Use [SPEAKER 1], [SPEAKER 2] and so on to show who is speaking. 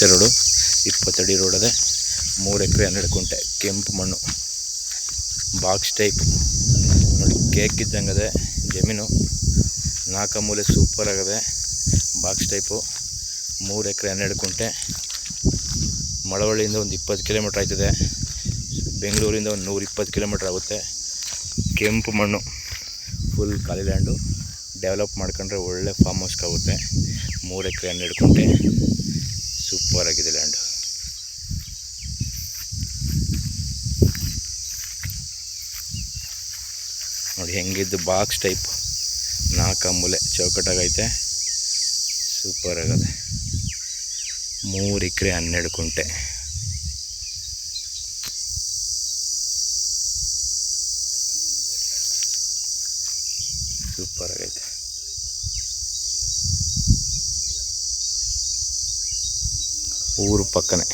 [SPEAKER 1] Road, ಇಪ್ಪತ್ತಡಿ road ಅದೇ ಮೂರು ಎಕರೆ ಹನ್ನೆರಡು ಕುಂಟೆ ಕೆಂಪು ಮಣ್ಣು. Box type. ನೋಡಿ ಕೇಕ್ ಇದ್ದಂಗೆ ಅದೇ ಜಮೀನು. ನಾಲ್ಕು ಮೂಲೆ ಸೂಪರ್ ಆಗದೆ ಬಾಕ್ಸ್ ಟೈಪು ಮೂರು ಎಕರೆ ಹನ್ನೆರಡು ಕುಂಟೆ ಮಳವಳ್ಳಿಯಿಂದ ಒಂದು ಇಪ್ಪತ್ತು ಕಿಲೋಮೀಟ್ರ್ ಆಯ್ತದೆ. ಬೆಂಗಳೂರಿಂದ ಒಂದು ನೂರಿಪ್ಪತ್ತು ಕಿಲೋಮೀಟ್ರ್ ಆಗುತ್ತೆ. ಕೆಂಪು ಮಣ್ಣು. ಫುಲ್ ಖಾಲಿ ಲ್ಯಾಂಡು ಡೆವಲಪ್ ಮಾಡ್ಕೊಂಡ್ರೆ ಒಳ್ಳೆ ಫಾರ್ಮ್ ಹೌಸ್ಗೆ ಆಗುತ್ತೆ. ಮೂರು ಎಕರೆ ಹನ್ನೆರಡು ಕುಂಟೆ ಸೂಪರ್ ಆಗಿದೆ ಲ್ಯಾಂಡು ನೋಡಿ, ಹೆಂಗಿದ್ದು ಬಾಕ್ಸ್ ಟೈಪ್ ನಾಲ್ಕು ಮೂಲೆ ಚೌಕಟ್ಟಾಗೈತೆ. ಸೂಪರ್ ಆಗದೆ. ಮೂರು ಎಕರೆ ಹನ್ನೆರಡು ಕುಂಟೆ. ಸೂಪರ್ ಆಗೈತೆ. ఊరు పక్కనే